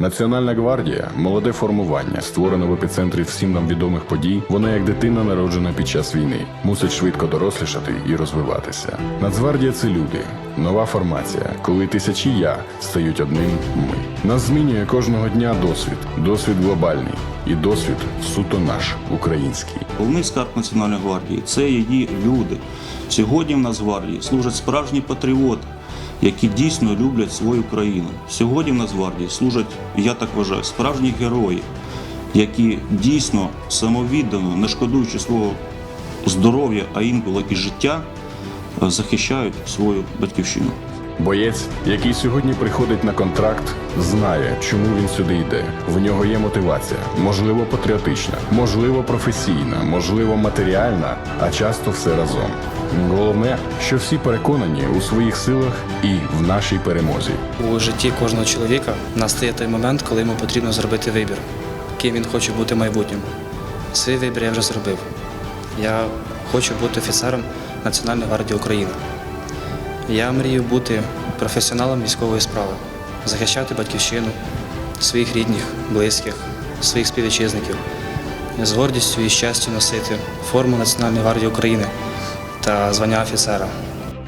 Національна гвардія молоде формування, створене в епіцентрі всім нам відомих подій. Вона як дитина народжена під час війни, мусить швидко дорослішати і розвиватися. Нацгвардія це люди, нова формація, коли тисячі я стають одним ми. Нас змінює кожного дня досвід, досвід глобальний і досвід суто наш український. Головний скарб Національної гвардії це її люди. Сьогодні в Нацгвардії служать справжні патріоти, які дійсно люблять свою країну. Сьогодні в Нацгвардії служать, я так вважаю, справжні герої, які дійсно самовіддано, не шкодуючи свого здоров'я, а інколи і життя, е, захищають свою батьківщину. Боєць, який сьогодні приходить на контракт, знає, чому він сюди йде. В нього є мотивація, можливо, патріотична, можливо, професійна, можливо, матеріальна, а часто все разом. Головне, що всі переконані у своїх силах і в нашій перемозі. У житті кожного чоловіка настає той момент, коли йому потрібно зробити вибір, ким він хоче бути в майбутньому. Свій вибір я вже зробив. Я хочу бути офіцером Національної гвардії України. Я мрію бути професіоналом військової справи, захищати батьківщину, своїх рідних, близьких, своїх співвітчизників, з гордістю і щастю носити форму Національної гвардії України та звання офіцера.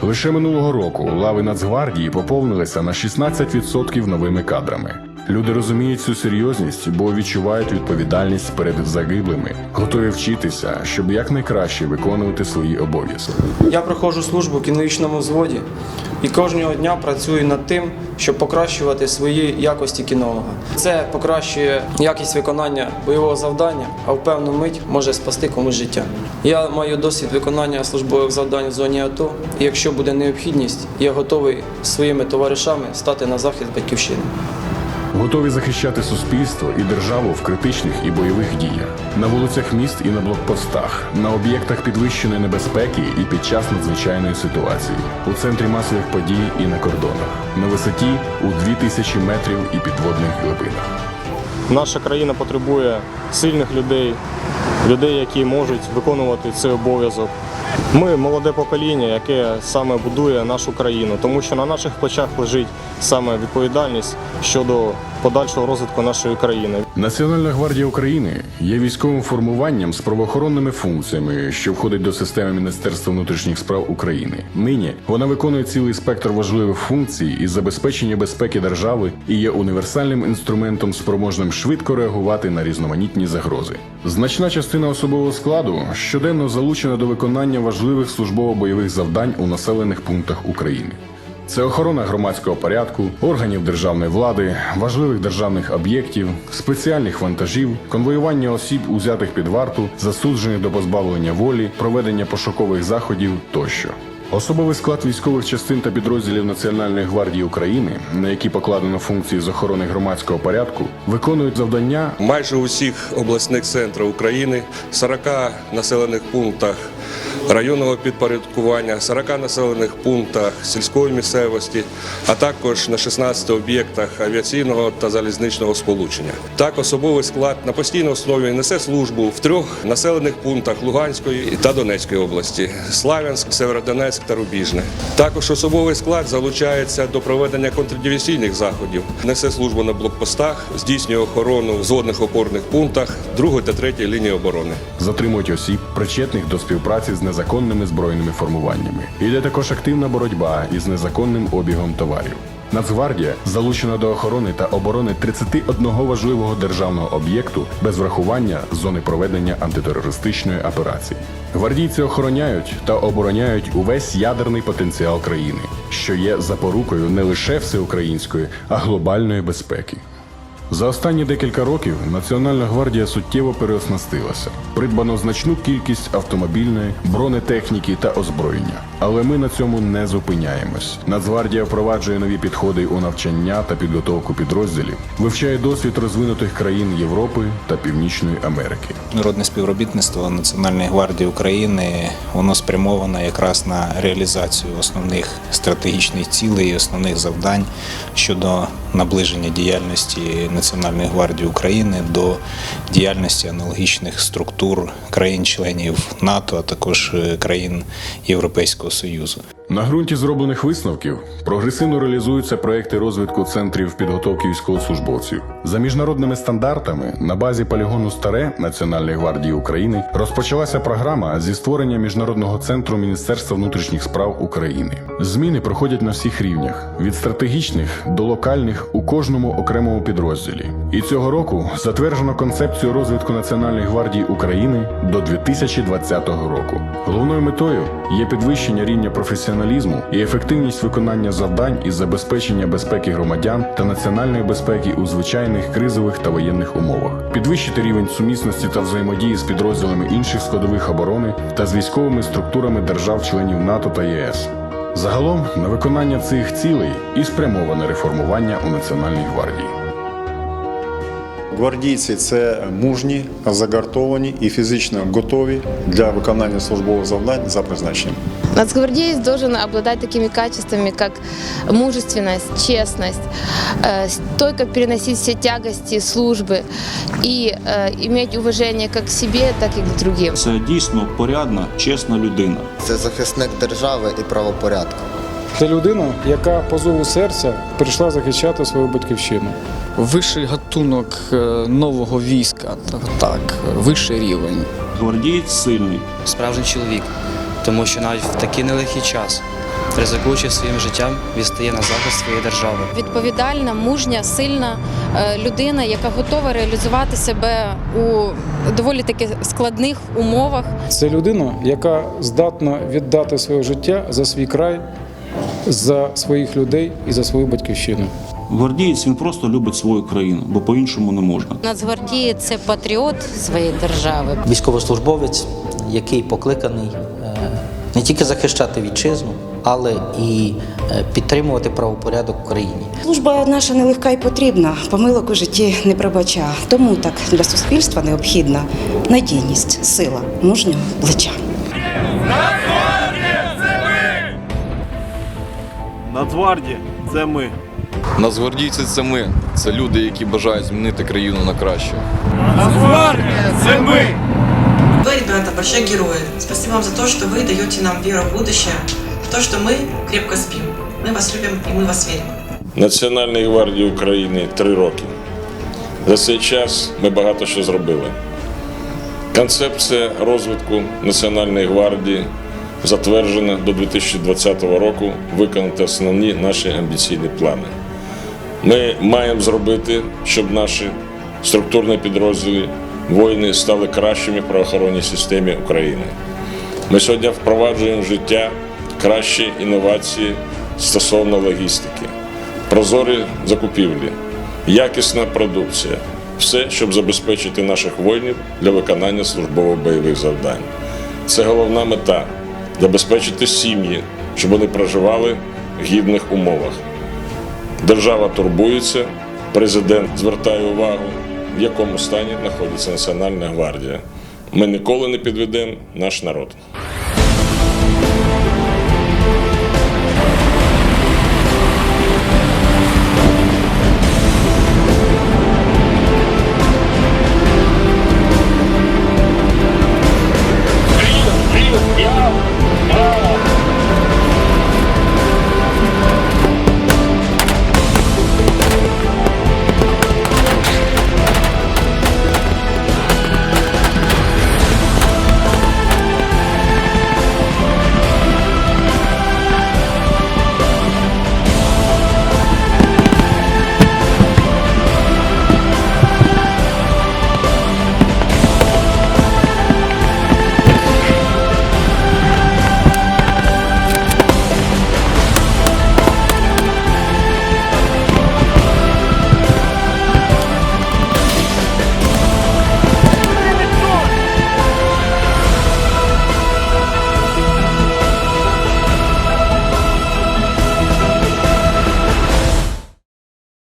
Лише минулого року лави Нацгвардії поповнилися на 16% новими кадрами. Люди розуміють цю серйозність, бо відчувають відповідальність перед загиблими, готові вчитися, щоб якнайкраще виконувати свої обов'язки. Я проходжу службу в кінологічному взводі і кожного дня працюю над тим, щоб покращувати свої якості кінолога. Це покращує якість виконання бойового завдання, а в певну мить може спасти комусь життя. Я маю досвід виконання службових завдань в зоні АТО, і якщо буде необхідність, я готовий своїми товаришами стати на захист батьківщини. Готові захищати суспільство і державу в критичних і бойових діях. На вулицях міст і на блокпостах, на об'єктах підвищеної небезпеки і під час надзвичайної ситуації, у центрі масових подій і на кордонах, на висоті у 2000 метрів і підводних глибинах. Наша країна потребує сильних людей, людей, які можуть виконувати цей обов'язок. Ми молоде покоління, яке саме будує нашу країну, тому що на наших плечах лежить саме відповідальність щодо подальшого розвитку нашої країни. Національна гвардія України є військовим формуванням з правоохоронними функціями, що входить до системи Міністерства внутрішніх справ України. Нині вона виконує цілий спектр важливих функцій із забезпечення безпеки держави і є універсальним інструментом, спроможним швидко реагувати на різноманітні загрози. Значна частина особового складу щоденно залучена до виконання важливих службово-бойових завдань у населених пунктах України. Це охорона громадського порядку, органів державної влади, важливих державних об'єктів, спеціальних вантажів, конвоювання осіб, узятих під варту, засуджених до позбавлення волі, проведення пошукових заходів тощо. Особовий склад військових частин та підрозділів Національної гвардії України, на які покладено функції з охорони громадського порядку, виконують завдання майже у всіх обласних центрах України, 40 населених пунктах районного підпорядкування, 40 населених пунктах сільської місцевості, а також на 16 об'єктах авіаційного та залізничного сполучення. Так, особовий склад на постійній основі несе службу в трьох населених пунктах Луганської та Донецької області: Славянськ, Северодонецьк та Рубіжне. Також особовий склад залучається до проведення контрдивізійних заходів, несе службу на блокпостах, здійснює охорону в зонних опорних пунктах другої та третьої лінії оборони. затримують осіб, причетних до співпраці з незаконними збройними формуваннями. Іде також активна боротьба із незаконним обігом товарів. Нацгвардія залучена до охорони та оборони 31 важливого державного об'єкту без врахування зони проведення антитерористичної операції. Гвардійці охороняють та обороняють увесь ядерний потенціал країни, що є запорукою не лише всеукраїнської, а глобальної безпеки. За останні декілька років Національна гвардія суттєво переоснастилася. Придбано значну кількість автомобільної, бронетехніки та озброєння. Але ми на цьому не зупиняємось. Нацгвардія впроваджує нові підходи у навчання та підготовку підрозділів, вивчає досвід розвинутих країн Європи та Північної Америки. Народне співробітництво Національної гвардії України воно спрямоване якраз на реалізацію основних стратегічних цілей і основних завдань щодо наближення діяльності Національної гвардії України до діяльності аналогічних структур країн-членів НАТО, а також е, країн Європейського Союзу. На ґрунті зроблених висновків прогресивно реалізуються проекти розвитку центрів підготовки військовослужбовців. За міжнародними стандартами на базі полігону Старе Національної гвардії України розпочалася програма зі створення міжнародного центру Міністерства внутрішніх справ України. Зміни проходять на всіх рівнях від стратегічних до локальних у кожному окремому підрозділі. І цього року затверджено концепцію розвитку Національної гвардії України до 2020 року. Головною метою є підвищення рівня професіоналізму і ефективність виконання завдань із забезпечення безпеки громадян та національної безпеки у звичайних кризових та воєнних умовах, підвищити рівень сумісності та взаємодії з підрозділами інших складових оборони та з військовими структурами держав-членів НАТО та ЄС. Загалом на виконання цих цілей і спрямоване реформування у Національній гвардії. Гвардійці це мужні, загартовані і фізично готові для виконання службових завдань за призначеннем. Нацгвардеец должен обладать такими качествами, как мужественность, честность, э, стойко переносить все тягости службы и э, иметь уважение как к себе, так и к другим. Це дійсно порядна, чесна людина. Це захисник держави і правопорядку. Це людина, яка по зову серця прийшла захищати свою батьківщину. Вищий гатунок е, нового війська, так, так, вищий рівень. Гвардієць сильний, Справжній чоловік, тому що навіть в такий нелегкий час, ризикуючи своїм життям, відстає на захист своєї держави. Відповідальна, мужня, сильна е, людина, яка готова реалізувати себе у доволі таки складних умовах. Це людина, яка здатна віддати своє життя за свій край, за своїх людей і за свою батьківщину. Гвардієць він просто любить свою країну, бо по-іншому не можна. Нацгвардієць – це патріот своєї держави. військовослужбовець, який покликаний е, не тільки захищати вітчизну, але і е, підтримувати правопорядок в країні. Служба наша нелегка і потрібна, помилок у житті не пробача. Тому так для суспільства необхідна надійність, сила, мужнього плеча. Нацгвардія це ми. Нацгвардійці це ми. Це люди, які бажають змінити країну на краще. Нацгвардія це ми. Ви, ребята, большие герої. Спасибо вам за те, що ви даєте нам віру в будущее, за те, що ми крепко спим. Ми вас любимо і ми вас віримо. Національної гвардії України три роки. За цей час ми багато що зробили. Концепція розвитку Національної гвардії затверджена до 2020 року, виконати основні наші амбіційні плани. Ми маємо зробити, щоб наші структурні підрозділи воїни стали кращими в правоохоронній системі України. Ми сьогодні впроваджуємо в життя кращі інновації стосовно логістики, прозорі закупівлі, якісна продукція все, щоб забезпечити наших воїнів для виконання службово-бойових завдань. Це головна мета забезпечити сім'ї, щоб вони проживали в гідних умовах. Держава турбується, президент звертає увагу, в якому стані знаходиться Національна гвардія. Ми ніколи не підведемо наш народ.